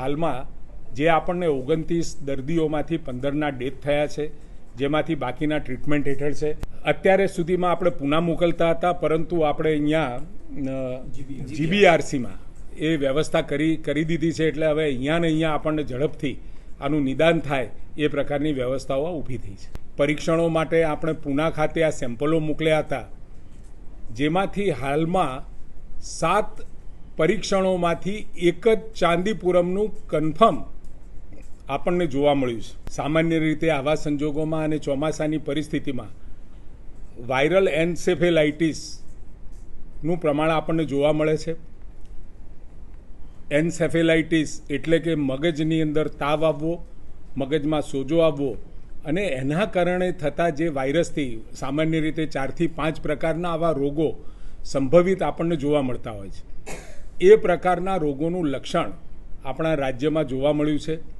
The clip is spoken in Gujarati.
હાલમાં જે આપણને ઓગણત્રીસ દર્દીઓમાંથી પંદરના ડેથ થયા છે, જેમાંથી બાકીના ટ્રીટમેન્ટ હેઠળ છે. અત્યારે સુધીમાં આપણે પુના મોકલતા હતા, પરંતુ આપણે અહીંયા જીબીઆરસીમાં એ વ્યવસ્થા કરી કરી દીધી છે, એટલે હવે અહીંયા ને અહીંયા આપણને ઝડપથી આનું નિદાન થાય એ પ્રકારની વ્યવસ્થાઓ ઊભી થઈ છે. પરીક્ષણો માટે આપણે પુના ખાતે આ સેમ્પલો મોકલ્યા હતા, જેમાંથી હાલમાં સાત પરીક્ષણોમાંથી એક જ ચાંદીપુરમનું કન્ફર્મ આપણને જોવા મળ્યું છે. સામાન્ય રીતે આવા સંજોગોમાં અને ચોમાસાની પરિસ્થિતિમાં વાયરલ એન્સેફેલાઇટિસનું પ્રમાણ આપણને જોવા મળે છે. એન્સેફેલાઇટિસ એટલે કે મગજની અંદર તાવ આવવો, મગજમાં સોજો આવવો અને એના કારણે થતા જે વાયરસથી સામાન્ય રીતે ચારથી પાંચ પ્રકારના આવા રોગો સંભવિત આપણને જોવા મળતા હોય છે. એ પ્રકારના રોગોનું લક્ષણ આપણા રાજ્યમાં જોવા મળ્યું છે.